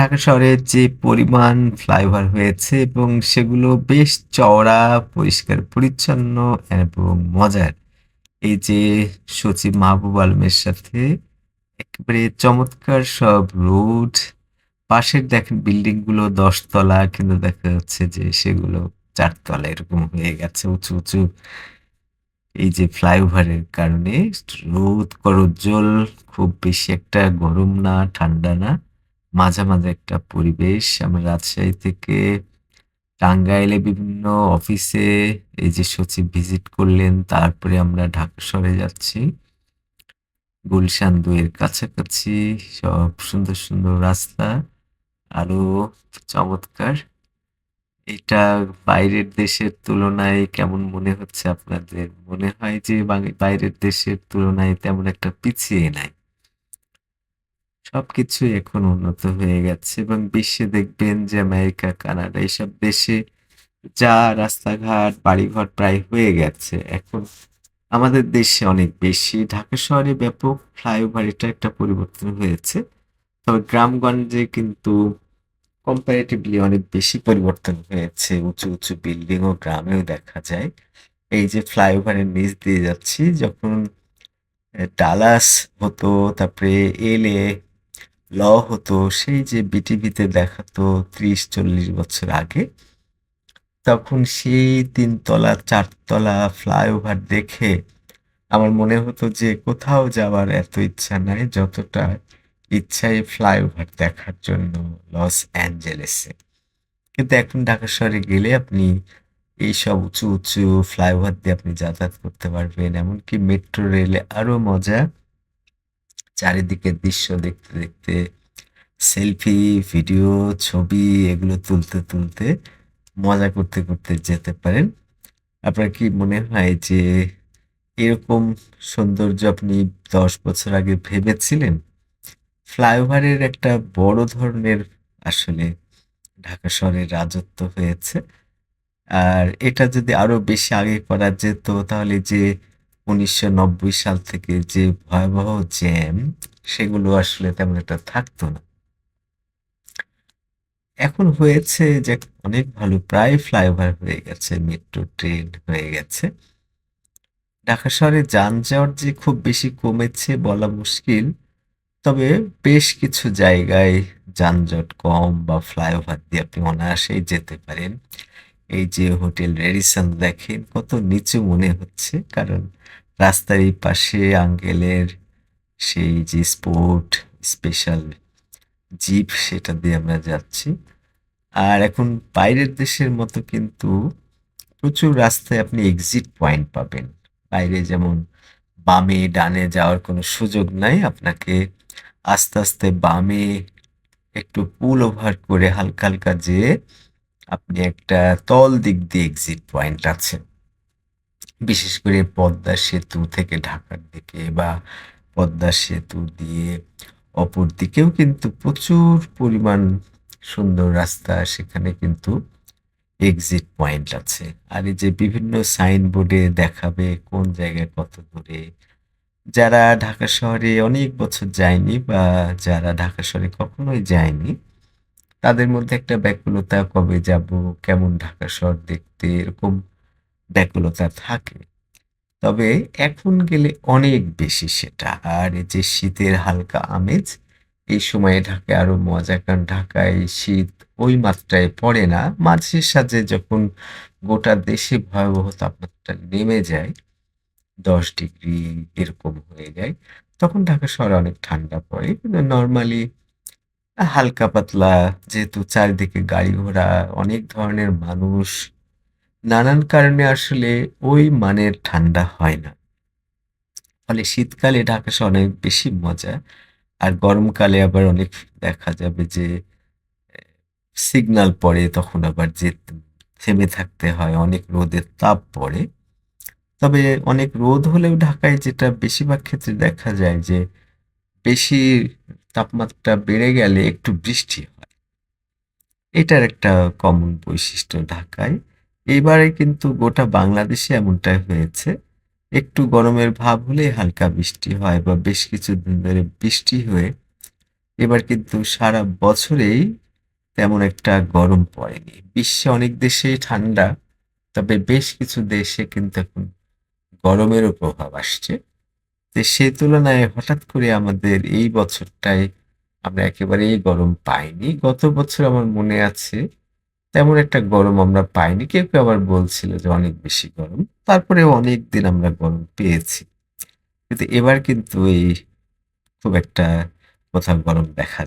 ঢাকা শহরে যে পরিমাণ ফ্লাইওভার হয়েছে এবং সেগুলো বেশ চওড়া, পরিষ্কার পরিচ্ছন্ন এবং মজার। এই যে সচিব মাহবুব আলমের সাথে একেবারে চমৎকার সব রোড, পাশের দেখেন বিল্ডিংগুলো ১০ তলা কিন্তু দেখা যাচ্ছে যে সেগুলো চারতলা এরকম হয়ে গেছে উঁচু, উঁচু। এই যে ফ্লাইওভারের কারণে রোদ করজ্জ্বল, খুব বেশি একটা গরম না, ঠান্ডা না। মাঝামাঝি একটা পরিবেশ। আমরা রাজশাহী থেকে টাঙ্গাইলে বিভিন্ন অফিসে এই যে সচিব ভিজিট করলেন। তারপরে আমরা ঢাকা শহরে যাচ্ছি। গুলশান ২ এর কাছাকাছি সব সুন্দর, সুন্দর রাস্তা। আরও চমৎকার। এটা বাইরের দেশের তুলনায় কেমন মনে হচ্ছে আপনাদের? মনে হয় যে বাইরের দেশের তুলনায় তেমন একটা পিছিয়ে নাই। সবকিছুই এখন উন্নত হয়ে গেছে এবং বিশ্বে দেখবেন যে আমেরিকা, কানাডা এইসব দেশে যা রাস্তাঘাট, বাড়িঘর প্রায় হয়ে গেছে। এখন আমাদের দেশে অনেক বেশি। ঢাকা শহরে ব্যাপক ফ্লাইওভার এটা একটা পরিবর্তন হয়েছে। তবে গ্রামগঞ্জে কিন্তু কম্পারেটিভলি অনেক বেশি পরিবর্তন হয়েছে। উঁচু, উঁচু বিল্ডিং ও গ্রামেও দেখা যায়। এই যে ফ্লাইওভারের নিচ দিয়ে যাচ্ছি যখন ডালাস হতো, তারপরে এলএ, ল হতো, সেই যে বিটিভিতে দেখাতো ৩০-৪০ বছর আগে। তখন সেই ৩ তলা, ৪ তলা ফ্লাইওভার দেখে আমার মনে হতো যে কোথাও যাওয়ার এত ইচ্ছা নাই যতটা ইচ্ছা এই ফ্লাইওভার দেখার জন্য লস অ্যাঞ্জেলেসে। কিন্তু এখন ঢাকা শহরে গেলে আপনি এইসব উঁচু, উঁচু ফ্লাইওভার দিয়ে আপনি যাতায়াত করতে পারবেন। এমনকি মেট্রো রেলে আরও মজা। চারিদিকের দৃশ্য দেখতে, দেখতে সেলফি, ভিডিও, ছবি এগুলো তুলতে, তুলতে মজা করতে, করতে যেতে পারেন। আপনার কি মনে হয় যে এরকম সৌন্দর্য আপনি ১০ বছর আগে ভেবেছিলেন? ফ্লাইওভারের একটা বড় ধরনের আসলে ঢাকা শহরে রাজত্ব হয়েছে। আর এটা যদি আরও বেশি আগে করা যেত তাহলে যে ১৯৯০ সাল থেকে যে ভয়াবহ জ্যাম সেগুলো আসলে তেমন একটা থাকতো না। এখন হয়েছে যে অনেক ভালো প্রায় ফ্লাইওভার হয়ে গেছে, মেট্রো ট্রেন হয়ে গেছে। ঢাকা শহরে যানজট যে খুব বেশি কমেছে বলা মুশকিল। তবে বেশ কিছু জায়গায় যানজট কম বা ফ্লাইওভার দিয়ে আপনি অনায়াসেই যেতে পারেন। এই যে হোটেল রেডিসন দেখেন কত নিচু মনে হচ্ছে। কারণ রাস্তার এই পাশে আঙ্কেলের সেই যে স্পোর্ট স্পেশাল জিপ সেটা দিয়ে আমরা যাচ্ছি। আর এখন বাইরের দেশের মতো কিন্তু প্রচুর রাস্তায় আপনি এক্সিট পয়েন্ট পাবেন। বাইরে যেমন বামে ডানে যাওয়ার কোনো সুযোগ নাই। আপনাকে আস্তে, আস্তে বামে একটু পুল ওভার করে হালকা, হালকা যেয়ে আপনি একটা তল দিক দিয়ে এক্সিট পয়েন্ট আছে। বিশেষ করে পদ্মা সেতু থেকে ঢাকার দিকে বা পদ্মা সেতু দিয়ে অপর দিকেও কিন্তু প্রচুর পরিমাণ সুন্দর রাস্তা সেখানে কিন্তু এক্সিট পয়েন্ট আছে। আর এই যে বিভিন্ন সাইনবোর্ডে দেখাবে কোন জায়গায় কত দূরে। যারা ঢাকা শহরে অনেক বছর যায়নি বা যারা ঢাকা শহরে কখনোই যায়নি, তাদের মধ্যে একটা ব্যাকুলতা কবে যাব কেমন ঢাকা শহর দেখতে এরকম ব্যাকুলতা থাকে। তবে এখন গেলে অনেক বেশি সেটা। আর এই যে শীতের হালকা আমেজ, এই সময়ে ঢাকায় আরও মজা কারণ ঢাকায় শীত ওই মাত্রায় পড়ে না। মাঝে সাঝে যখন গোটা দেশে ভয়াবহ তাপমাত্রা নেমে যায় ১০ ডিগ্রি এরকম হয়ে যায়, তখন ঢাকা শহরে অনেক ঠান্ডা পড়ে। কিন্তু নর্মালি হালকা পাতলা যেহেতু চারিদিকে গাড়ি ঘোড়া, অনেক ধরনের মানুষ, নানান কারণে আসলে ওই মানের ঠান্ডা হয় না। ফলে শীতকালে ঢাকা শহর অনেক বেশি মজা। আর গরমকালে আবার অনেক দেখা যাবে যে সিগনাল পড়ে তখন আবার যে থেমে থাকতে হয়, অনেক রোদের তাপ পড়ে। তবে অনেক রোদ হলেও ঢাকায় যেটা বেশিরভাগ ক্ষেত্রে দেখা যায় যে বেশি তাপমাত্রা বেড়ে গেলে একটু বৃষ্টি হয়। এটার একটা কমন বৈশিষ্ট্য ঢাকায়। এবারে কিন্তু গোটা বাংলাদেশে এমনটাই হয়েছে। একটু গরমের ভাব হলেই হালকা বৃষ্টি হয় বা বেশ কিছুদিন ধরে বৃষ্টি হয়ে এবার কিন্তু সারা বছরেই তেমন একটা গরম পড়েনি। বিশ্বে অনেক দেশেই ঠান্ডা, তবে বেশ কিছু দেশে কিন্তু এখন গরমেরও প্রভাব আসছে। তো সে তুলনায় হঠাৎ করে আমাদের এই বছরটায় আমরা একেবারেই গরম পাইনি। গত বছর আমার মনে আছে তেমন একটা গরম আমরা পাইনি। কেউ কেউ আবার বলছিল যে অনেক বেশি গরম। তারপরে অনেক দিন আমরা গরম পেয়েছি। কিন্তু এবার কিন্তু এই খুব একটা কোথাও গরম দেখা